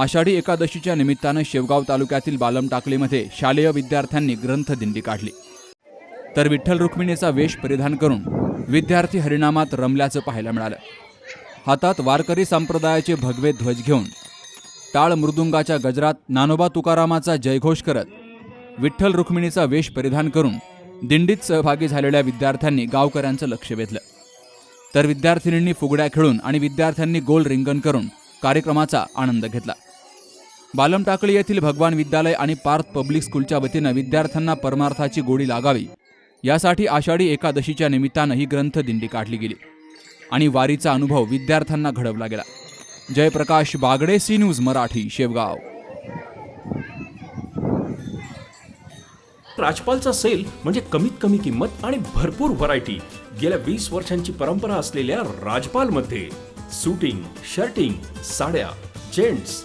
आषाढी एकादशीच्या निमित्तानं शेवगाव तालुक्यातील बालम टाकलीमध्ये शालेय विद्यार्थ्यांनी ग्रंथदिंडी काढली. तर विठ्ठल रुक्मिणीचा वेश परिधान करून विद्यार्थी हरिनामात रमल्याचं पाहायला मिळालं. हातात वारकरी संप्रदायाचे भगवे ध्वज घेऊन टाळ मृदुंगाच्या गजरात नानोबा तुकारामाचा जयघोष करत विठ्ठल रुक्मिणीचा वेश परिधान करून दिंडीत सहभागी झालेल्या विद्यार्थ्यांनी गावकऱ्यांचं लक्ष वेधलं. तर विद्यार्थिनींनी फुगड्या खेळून आणि विद्यार्थ्यांनी गोल रिंगण करून कार्यक्रमाचा आनंद घेतला. बालमटाकळी येथील भगवान विद्यालय आणि पार्थ पब्लिक स्कूलच्या वतीनं विद्यार्थ्यांना परमार्थाची गोडी लागावी. यासाठी आषाढी एकादशीच्या निमित्तानं ही ग्रंथदिंडी काढली गेली. आणि वारीचा अनुभव विद्यार्थ्यांना घडवला गेला. Jayprakash Bagade C news Marathi Shevgaon. राजपालचा sale म्हणजे कमीत कमी किंमत आणि भरपूर व्हरायटी गेल्या वीस वर्षांची परंपरा असलेल्या राजपालमध्ये सुटिंग शर्टिंग साड्या जेंट्स